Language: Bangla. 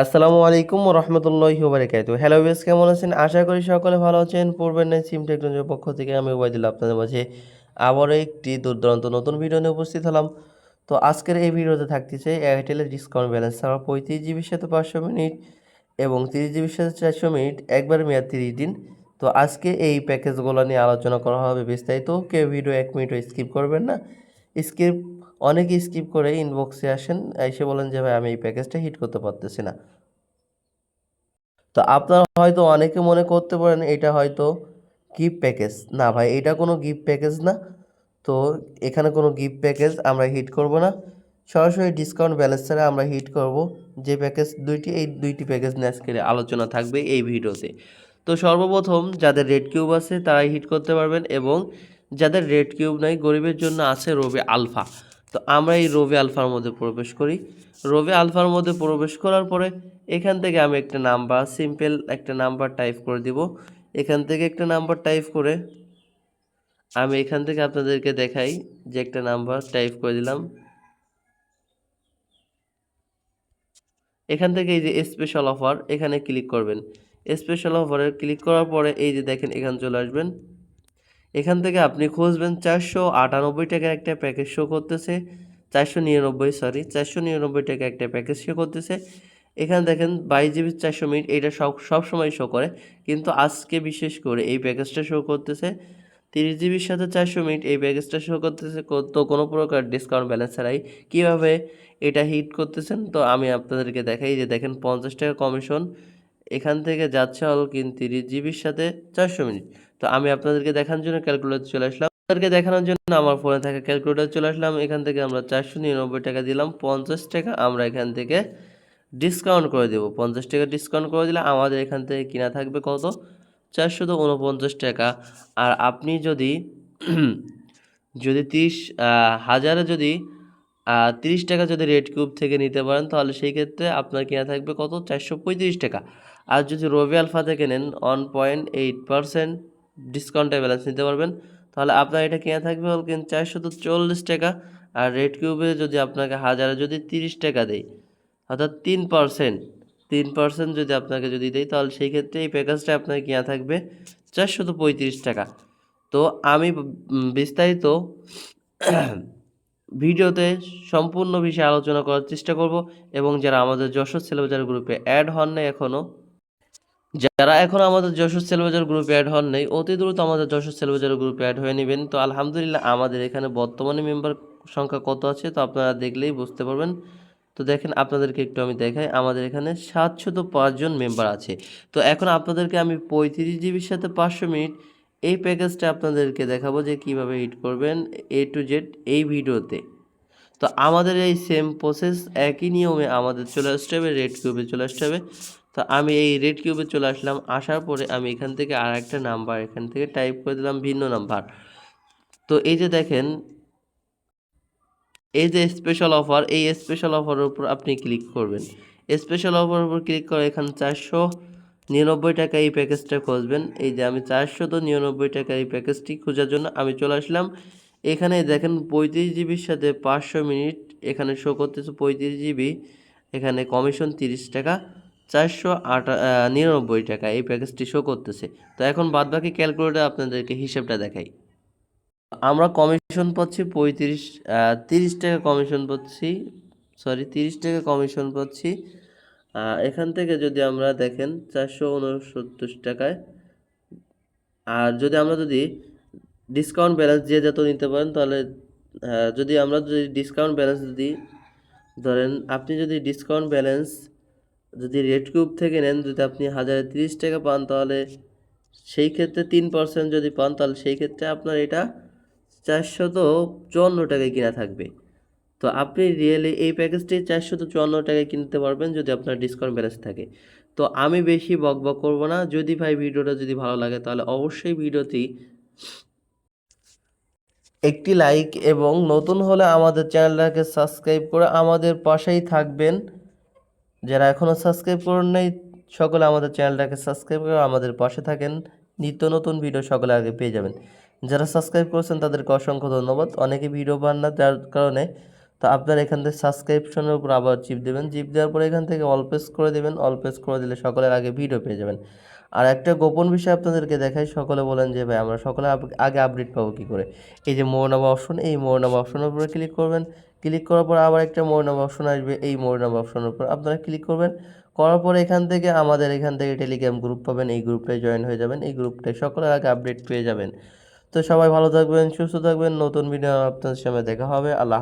আসসালামু আলাইকুম রহমতুল্লাহি বারকাতু হ্যালো বেস কেমন আছেন? আশা করি সকলে ভালো আছেন। পূর্বের নাই সিম টেকনোলজির পক্ষ থেকে আমি ওবায়দুল্লাহ আপনাদের মাঝে আবারও একটি দুর্দান্ত নতুন ভিডিও নিয়ে উপস্থিত হলাম। তো আজকের এই ভিডিওতে থাকতেছে এয়ারটেলের ডিসকাউন্ট ব্যালেন্স ছাড়া পঁয়ত্রিশ জিবির সাথে পাঁচশো মিনিট এবং তিরিশ জিবির সাথে চারশো মিনিট, একবার মেয়াদ তিরিশ দিন। তো আজকে এই প্যাকেজগুলো নিয়ে আলোচনা করা হবে বিস্তারিত। কেউ ভিডিও এক মিনিটও স্কিপ করবেন না। স্কিপ অনেকে স্কিপ করে ইনবক্সে আসেন, এসে বলেন যে, ভাই, আমি এই প্যাকেজটা হিট করতে পারতেছি না। তো আপনারা হয়তো অনেকে মনে করতে পারেন, এটা হয়তো গিফট প্যাকেজ না, ভাই, এটা কোনো গিফট প্যাকেজ না। তো এখানে কোনো গিফট প্যাকেজ আমরা হিট করব না। সরাসরি ডিসকাউন্ট ব্যালেন্স ছাড়া আমরা হিট করব। যে প্যাকেজ দুইটি, এই দুইটি প্যাকেজ নিয়ে আজকে আলোচনা থাকবে এই ভিডিওতে। তো সর্বপ্রথম, যাদের রেড কিউব আছে, তারাই হিট করতে পারবেন এবং যাদের রেড কিউব নাই, গরিবের জন্য আছে রবি আলফা। তো আমরা এই রবি আলফার মধ্যে প্রবেশ করি। রবি আলফার মধ্যে প্রবেশ করার পরে এখান থেকে আমি একটা নাম্বার, সিম্পল একটা নাম্বার টাইপ করে দিব। এখান থেকে একটা নাম্বার টাইপ করে আমি এখান থেকে আপনাদেরকে দেখাই যে একটা নাম্বার টাইপ করে দিলাম। এখান থেকে এই যে স্পেশাল অফার এখানে ক্লিক করবেন। স্পেশাল অফারে ক্লিক করার পরে এই যে দেখেন এখানে চলে আসবেন। এখান থেকে আপনি খুঁজবেন চারশো আটানব্বই টাকার একটা প্যাকেজ শো করতেছে, চারশো নিরানব্বই সরি চারশো নিরানব্বই টাকা একটা প্যাকেজ শো করতেছে। এখানে দেখেন বাইশ জিবি, চারশো মিনিট, এটা সব সব সময় শো করে। কিন্তু আজকে বিশেষ করে এই প্যাকেজটা শো করতেছে, তিরিশ জিবির সাথে চারশো মিনিট, এই প্যাকেজটা শো করতেছে তো কোনো প্রকার ডিসকাউন্ট ব্যালেন্স ছাড়াই। কীভাবে এটা হিট করতেছেন? তো আমি আপনাদেরকে দেখাই যে দেখেন পঞ্চাশ টাকা কমিশন এখান থেকে যাচ্ছে হল কিন্তু তিরিশ জিবির সাথে চারশো মিনিট। তো আমি আপনাদেরকে দেখানোর জন্য ক্যালকুলেটর চলে আসলাম। আপনাদেরকে দেখানোর জন্য আমার ফোনে থাকা ক্যালকুলেটর চলে আসলাম। এখান থেকে আমরা চারশো নিরানব্বই টাকা দিলাম, পঞ্চাশ টাকা আমরা এখান থেকে ডিসকাউন্ট করে দেবো। পঞ্চাশ টাকা ডিসকাউন্ট করে দিলে আমাদের এখান থেকে কিনা থাকবে কত? চারশো উনপঞ্চাশ টাকা। আর আপনি যদি যদি তিরিশ হাজারে যদি তিরিশ টাকা যদি রেড কিউব থেকে নিতে পারেন, তাহলে সেই ক্ষেত্রে আপনার কিনা থাকবে কত? চারশো পঁয়ত্রিশ টাকা। আর যদি রবি আলফা থেকে নেন, ওয়ান পয়েন্ট এইট পারসেন্ট ডিসকাউন্টে ব্যালেন্স নিতে পারবেন। তাহলে আপনার এটা কিনা থাকবে হল কিন্তু চারশো তো চল্লিশ টাকা। আর রেড কিউবে যদি আপনাকে হাজারে যদি তিরিশ টাকা দেয় অর্থাৎ তিন পার্সেন্ট তিন পার্সেন্ট যদি আপনাকে যদি দেয় তাহলে সেই ক্ষেত্রে এই প্যাকেজটা আপনার কিনা থাকবে চারশত পঁয়ত্রিশ টাকা। তো আমি বিস্তারিত ভিডিওতে সম্পূর্ণ বিষয়ে আলোচনা করার চেষ্টা করব এবং যারা আমাদের যশোর সেলবাজার গ্রুপে অ্যাড হন নাই এখনও যারা এখন আমাদের যশোর সেলবাজার গ্রুপে অ্যাড হন নাই, অতি দ্রুত আমাদের যশোর সেলবাজার গ্রুপে অ্যাড হয়ে নেবেন। তো আলহামদুলিল্লাহ আমাদের এখানে বর্তমানে মেম্বার সংখ্যা কত আছে তো আপনারা দেখলেই বুঝতে পারবেন। তো দেখেন আপনাদেরকে একটু আমি দেখাই, আমাদের এখানে সাতশত পাঁচজন মেম্বার আছে। তো এখন আপনাদেরকে আমি পঁয়ত্রিশ জিবির সাথে পাঁচশো মিনিট এই প্যাকেজটা আপনাদেরকে দেখাবো যে কীভাবে হিট করবেন এ টু জেড এই ভিডিওতে। তো আমাদের এই সেম প্রসেস একই নিয়মে আমাদের চলে আসতে হবে রেড কিউবে চলে আসতে হবে। তো আমি এই রেড কিউবে চলে আসলাম, আসার পরে আমি এখান থেকে আর একটা নাম্বার এখান থেকে টাইপ করে দিলাম ভিন্ন নাম্বার তো এই যে দেখেন, এই যে স্পেশাল অফার এই স্পেশাল অফারের উপর আপনি ক্লিক করবেন। স্পেশাল অফারের উপর ক্লিক করে এখানে চারশো নিরানব্বই টাকা এই প্যাকেজটা খুঁজবেন। এই যে আমি চারশো তো নিরানব্বই টাকা এই প্যাকেজটি খোঁজার জন্য আমি চলে আসলাম। এখানে দেখেন পঁয়ত্রিশ জিবির সাথে পাঁচশো মিনিট, এখানে শো করতেছে পঁয়ত্রিশ জিবি এখানে কমিশন তিরিশ টাকা, চারশো আটা নিরানব্বই টাকা এই প্যাকেজটি শো করতেছে। তো এখন বাদবাকি ক্যালকুলেটার আপনাদেরকে হিসেবটা দেখাই। আমরা কমিশন পাচ্ছি পঁয়ত্রিশ তিরিশ টাকা কমিশন পাচ্ছি সরি তিরিশ টাকা কমিশন পাচ্ছি। এখান থেকে যদি আমরা দেখেন চারশো উনসত্তর টাকায়, আর যদি আমরা যদি ডিসকাউন্ট ব্যালেন্স যে যত নিতে পারেন, তাহলে যদি আমরা যদি ডিসকাউন্ট ব্যালেন্স যদি ধরেন, আপনি যদি ডিসকাউন্ট ব্যালেন্স যদি রেড কিউব থেকে নেন, যদি আপনি হাজারে তিরিশ টাকা পান, তাহলে সেই ক্ষেত্রে তিন পার্সেন্ট যদি পান, তাহলে সেই ক্ষেত্রে আপনার এটা চারশত চুয়ান্ন টাকায় কিনা থাকবে। তো আপনি রিয়েলি এই প্যাকেজটি চারশত চুয়ান্ন টাকায় কিনতে পারবেন যদি আপনার ডিসকাউন্ট ব্যালেন্স থাকে। তো আমি বেশি বক বক করব না। যদি ভাই ভিডিওটা যদি ভালো লাগে, তাহলে অবশ্যই ভিডিওটি একটি লাইক এবং নতুন হলে আমাদের চ্যানেলটাকে সাবস্ক্রাইব করে আমাদের পাশেই থাকবেন। যারা এখনও সাবস্ক্রাইব করেন নাই, সকলে আমাদের চ্যানেলটাকে সাবস্ক্রাইব করে আমাদের পাশে থাকেন। নিত্য নতুন ভিডিও সকলে আগে পেয়ে যাবেন। যারা সাবস্ক্রাইব করেছেন, তাদেরকে অসংখ্য ধন্যবাদ। অনেকে ভিডিও পান না, যার কারণে তো আপনারা এখান থেকে সাবস্ক্রিপশনের উপর আবার চিপ দেবেন। চিপ দেওয়ার পরে এখান থেকে অল প্রেস করে দেবেন। অল প্রেস করে দিলে সকলের আগে ভিডিও পেয়ে যাবেন। আর একটা গোপন বিষয় আপনাদেরকে দেখাই, সকলে বলেন যে, ভাই, আমরা সকলে আগে আপডেট পাবো কী করে? এই যে মোর নামা অপশন এই মোর নামা অপশনের উপরে ক্লিক করবেন। ক্লিক করার পর আবার একটা মোর নামা অপশন আসবে। এই মোর নামা অপশনের উপর আপনারা ক্লিক করবেন। করার পর এখান থেকে আমাদের এখান থেকে টেলিগ্রাম গ্রুপ পাবেন। এই গ্রুপটায় জয়েন হয়ে যাবেন। এই গ্রুপটায় সকলের আগে আপডেট পেয়ে যাবেন। তো সবাই ভালো থাকবেন, সুস্থ থাকবেন। নতুন ভিডিও আপনাদের সামনে দেখা হবে। আল্লাহ